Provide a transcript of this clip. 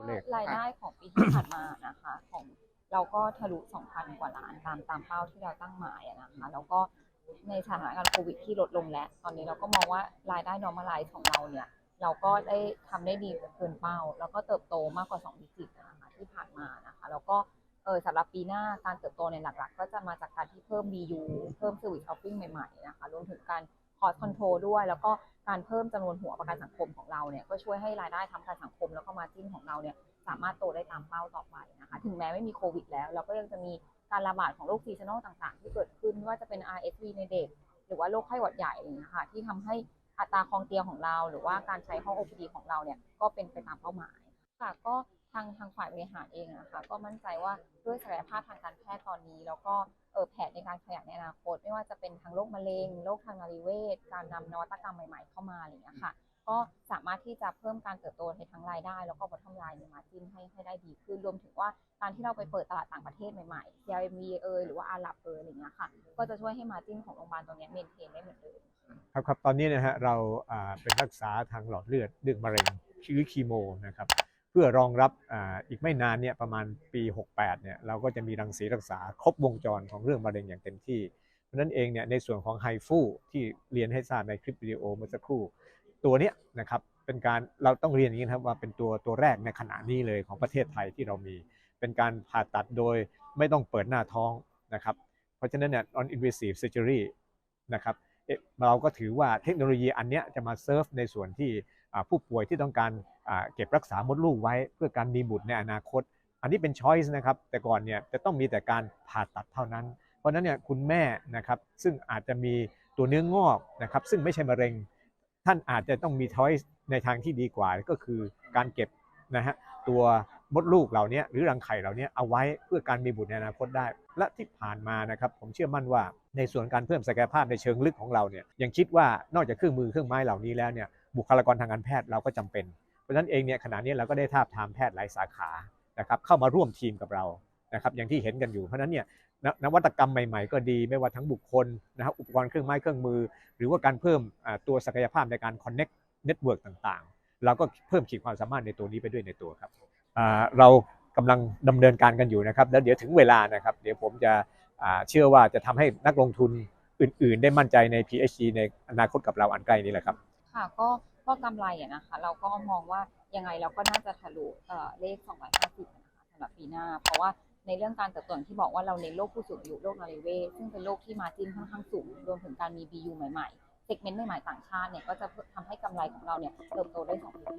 ตัวเลข รายได้ของปีที่ผ่านมานะคะ ของเราก็ทะลุ 2,000 กว่าล้านตามตามเป้าที่เราตั้งหมายอะนะคะแล้วก็ในสถานการณ์โควิดที่ลดลงแล้ว ตอนนี้เราก็มองว่ารายได้ normalize ของเราเนี่ย เราก็ได้ทำได้ดีเกินเป้า แล้วก็เติบโตมากกว่า2ดิจิตนะคะที่ผ่านมานะคะ แล้วก็เออสำหรับปีหน้าการเติบโตในยหลัก ๆ ก็จะมาจากการที่เพิ่ม BU เพิ่ม Service Shopping ใหม่ๆนะคะรวมถึงการ cost control ด้วย แล้วก็การเพิ่มจำนวนหัวประกันสังคมของเราเนี่ยก็ช่วยให้รายได้ทางประกันสังคมแล้วก็มาจิ้นของเราเนี่ยสามารถโตได้ตามเป้าต่อไปนะคะถึงแม้ไม่มีโควิดแล้ว เราก็ยังจะมีการระบาดของโรคซีซันอลต่างๆ ที่เกิดขึ้นว่าจะเป็น RSV ในเด็ก หรือว่าโรคไข้หวัดใหญ่อะไรองเงี้ยค่ะที่ทำให้อัตราคลองเตียงของเรา หรือว่าการใช้ห้อง OPD ของเราเนี่ยก็เป็นไปตามเป้าหมายค่ะก็ ทางทางฝ่ายบริหารเองนะคะก็มั่นใจว่าด้วยศักยภาพทางการแพทย์ตอนนี้ แล้วก็เออแผนในการขยายในอนาคต ไม่ว่าจะเป็นทางโรคมะเร็งโรคทางนารีเวชการนำนวัตกรรมใหม่ ๆ เข้ามาอะไรอย่างเงี้ค่ะก็สามารถที่จะเพิ่มการเติบโตในทั้งรายได้ แล้วก็บททอมไลน์ในมาจิ้นให้ให้ได้ดีขึ้นรวมถึงว่าการที่เราไปเปิดตลาดต่างประเทศใหม่ๆ CRM เอยหรือว่าอาหรับเอยอะไรอย่างเงี้ยค่ะ ก็จะช่วยให้มาจิ้นของโรงพยาบาลตรงนี้เมนเทนได้เหมือนเดิมครับครับตอนนี้นะฮะเราอ่าเป็นรักษาทางหลอดเลือดเรื่องมะเร็งชื่อคีโมนะครับ เพื่อรองรับอ่าอีกไม่นานเนี่ยประมาณปี 68เนี่ยเราก็จะมีรังสีรักษาครบวงจรของเรื่องมะเร็งอย่างเต็มที่ เพราะนั้นเองเนี่ยในส่วนของไฮฟูที่เรียนให้ทราบในคลิปวิดีโอเมื่อสักครู่ ตัวเนี้ยนะครับเป็นการเราต้องเรียนอย่างนี้ครับว่าเป็นตัวตัวแรกในขณะนี้เลยของประเทศไทยที่เรามี เป็นการผ่าตัดโดยไม่ต้องเปิดหน้าท้องนะครับเพราะฉะนั้นเนี่ย non invasive surgery นะครับเอ๊ะเราก็ถือว่าเทคโนโลยีอันเนี้ยจะมาเซิร์ฟในส่วนที่ ผู้ป่วยที่ต้องการเก็บรักษามดลูกไว้เพื่อการมีบุตรในอนาคต อันนี้เป็นช้อยส์นะครับ แต่ก่อนเนี่ยจะต้องมีแต่การผ่าตัดเท่านั้น เพราะฉะนั้นเนี่ยคุณแม่นะครับซึ่งอาจจะมีตัวเนื้องอกนะครับซึ่งไม่ใช่มะเร็ง ท่านอาจจะต้องมีช้อยส์ในทางที่ดีกว่าก็คือการเก็บนะฮะตัวมดลูกเหล่านี้หรือรังไข่เหล่านี้เอาไว้เพื่อการมีบุตรในอนาคตได้ และที่ผ่านมานะครับผมเชื่อมั่นว่าในส่วนการเพิ่มศักยภาพในเชิงลึกของเราเนี่ยยังคิดว่านอกจากเครื่องมือเครื่องไม้เหล่านี้แล้วเนี่ย บุคลากรทางการแพทย์เราก็จำเป็น เพราะฉะนั้นเองเนี่ยขณะนี้เราก็ได้ทาบทามแพทย์หลายสาขานะครับเข้ามาร่วมทีมกับเรานะครับอย่างที่เห็นกันอยู่เพราะฉะนั้นเนี่ยนนวัตกรรมใหม่ๆ ก็ดีไม่ว่าทั้งบุคคลนะครับอุปกรณ์เครื่องไม้เครื่องมือ หรือว่าการเพิ่มตัวศักยภาพในการ connect network ต่างๆ เราก็เพิ่มขีดความสามารถในตัวนี้ไปด้วยในตัวครับเรากำลังดำเนินการกันอยู่นะครับ แล้วเดี๋ยวถึงเวลานะครับ เดี๋ยวผมจะเชื่อว่าจะทำให้นักลงทุนอื่น ๆ ได้มั่นใจใน PHG ในอนาคตกับเราอันใกล้นี้แหละครับ ค่ะก็ก็กำไรอะนะคะ เราก็มองว่ายังไงเราก็น่าจะทะลุเอ่อเลข 250นะคะสำหรับปีหน้า เพราะว่าในเรื่องการเติบโตอย่างที่บอกว่าเราเน้นโรคผู้สูงอายุโรคนารีเวชซึ่งเป็นโรคที่มาจิ้นค่อนข้างสูง รวมถึงการมี BU ใหม่ๆเซกเมนต์ใหม่ๆต่างชาติเนี่ยก็จะทำให้กำไรของเราเนี่ยเติบโตได้สองเท่า